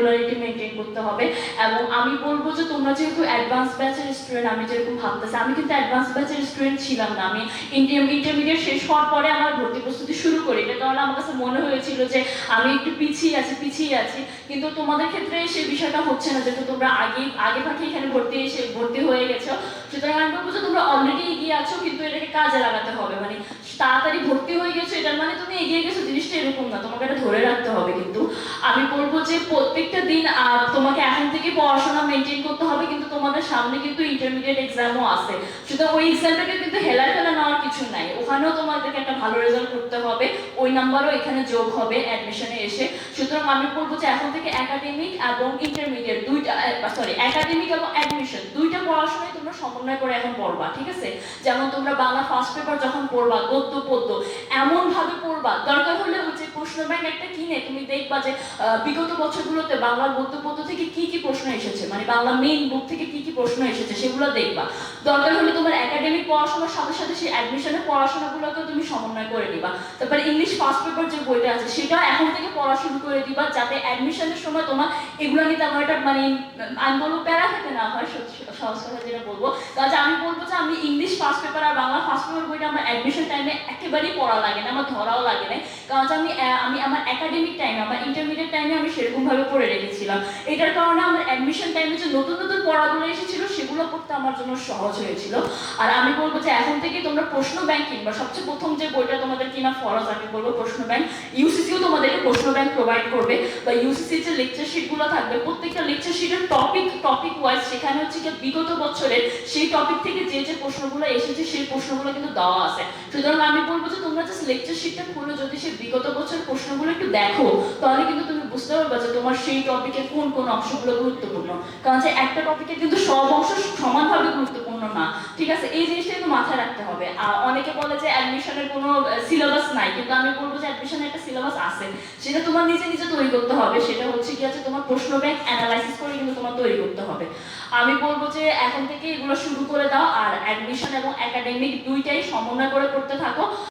Regularity maintain করতে হবে। এবং আমি বলব যে তোমরা যেহেতু অ্যাডভান্স ব্যাচের স্টুডেন্ট আমি যেরকম ভাবতেছি, আমি কিন্তু অ্যাডভান্স ব্যাচের স্টুডেন্ট ছিলাম না। আমি ইন্টারমিডিয়েট শেষ হওয়ার পরে আমার ভর্তি প্রস্তুতি শুরু করি। এটা কারণে আমার কাছে মনে হয়েছিল যে আমি একটু পিছিয়ে আছি পিছিয়ে আছি। কিন্তু তোমাদের ক্ষেত্রে সেই বিষয়টা হচ্ছে না, যেহেতু তোমরা আগে আগে ভাগে এখানে ভর্তি এসে, ভর্তি হয়ে গেছো। সুতরাং আমি বলব যে তোমরা অলরেডি এগিয়ে আছো, কিন্তু কাজে লাগাতে হবে মানে তাড়াতাড়ি ভর্তি হয়ে গেছো, এটার মানে তুমি এগিয়ে গেছো, জিনিসটা এরকম না, তোমাকে এটা ধরে রাখতে হবে কিন্তু। আমি বলব যে প্রত্যেকটা দিন তোমাকে এখন থেকে পড়াশোনা মেনটেন করতে হবে, কিন্তু তোমাদের সামনে কিন্তু ইন্টারমিডিয়েট এক্সামও আছে। সুতরাং ওই এক্সামটাকে কিন্তু হেলা ফেলা নেওয়ার কিছু নাই। ওখানেও তোমাদেরকে একটা ভালো রেজাল্ট করতে হবে, ওই নাম্বারও এখানে যোগ হবে অ্যাডমিশনে এসে। সুতরাং আমি বলব যে এখন থেকে একাডেমিক এবং ইন্টারমিডিয়েট দুইটা সরি একাডেমিক এবং অ্যাডমিশন দুইটা পড়াশোনায় তোমরা সমন্বয় করে এখন পড়বা, ঠিক আছে? যেমন তোমরা বাংলা ফার্স্ট পেপার যখন পড়বা, গদ্য, পদ্য এমন ভাবে পড়বা, দরকার হলে হচ্ছে প্রশ্ন ব্যাংক একটা কিনে, তুমি দেখবা যে বিগত বছরগুলোতে বাংলা গদ্য, পদ্য থেকে কি কি প্রশ্ন এসেছে মানে বাংলা মেইন বুক থেকে কি কি প্রশ্ন এসেছে সেগুলো দেখবা। দরকার হলে তোমার একাডেমিক পড়াশোনার সাথে সাথে সেই অ্যাডমিশনের পড়াশোনাগুলোকেও তুমি সমন্বয় করে দিবা তারপর ইংলিশ ফার্স্ট পেপার যে বইটা আছে সেটা এখন থেকে পড়া শুরু করে দিবা যাতে অ্যাডমিশনের সময় তোমার এগুলো নিয়ে তেমন একটা মানে আমি বলব প্যারা খেতে না হয়, সহজ কথা যেটা বলব। কাজে আমি বলব যে আমি ইংলিশ ফার্স্ট পেপার আর বাংলা ফার্স্ট পেপার বইটা আমার অ্যাডমিশন টাইমে একেবারেই পড়া লাগে না, আমার ধরাও লাগে না কারণ আমি আমি আমার একাডেমিক টাইমে আমার ইন্টারমিডিয়েট টাইমে আমি সেরকমভাবে পড়ে রেখেছিলাম। এটার কারণে আমার অ্যাডমিশন টাইমে যে নতুন নতুন পড়াগুলো এসেছিল, সেগুলো পড়তে আমার জন্য সহজ হয়েছিল। আর আমি বলব যে এখন থেকে তোমরা প্রশ্ন ব্যাংক কিনবা সবচেয়ে প্রথম যে বইটা কিনা ফরজ আমি বলব, প্রশ্ন ব্যাংক ইউসিসিও তোমাদেরকে প্রশ্ন ব্যাংক প্রোভাইড করবে। বা ইউসিসি যে লেকচার শিটগুলো থাকবে, প্রত্যেকটা লেকচার শিটের টপিক টপিক ওয়াইজ সেখানে হচ্ছে কি বিগত বছরের সেই টপিক থেকে যে যে প্রশ্নগুলো এসেছে, সেই প্রশ্নগুলো কিন্তু দেওয়া আছে। সুতরাং আমি বলব যে তোমরা জাস্ট লেকচার শিটটা খুলে, যদি সেই বিগত বছরের প্রশ্নগুলো একটু দেখো, তাহলে কিন্তু তুমি বুঝতে পারবে যে তোমার সেই টপিকে কোন কোন অংশগুলো গুরুত্বপূর্ণ। কারণ যে একটা টপিকে কিন্তু সব অংশ সমানভাবে গুরুত্বপূর্ণ। না। ঠিক আছে? এই জিনিসটা কিন্তু মাথায় রাখতে হবে। অনেকে বলে যে অ্যাডমিশনের কোনো সিলেবাস নাই, কিন্তু আমি বলব যে অ্যাডমিশনের একটা সিলেবাস আছে। সেটা তোমার নিজে নিজে তৈরি করতে হবে। সেটা হচ্ছে কি আছে তোমার প্রশ্ন ব্যাংক অ্যানালাইসিস করে কিন্তু তোমার তৈরি করতে হবে। আমি বলব যে এখন থেকে এগুলো শুরু করে দাও। আর অ্যাডমিশন এবং একাডেমিক দুইটাই সমন্বয় করে করতে থাকো।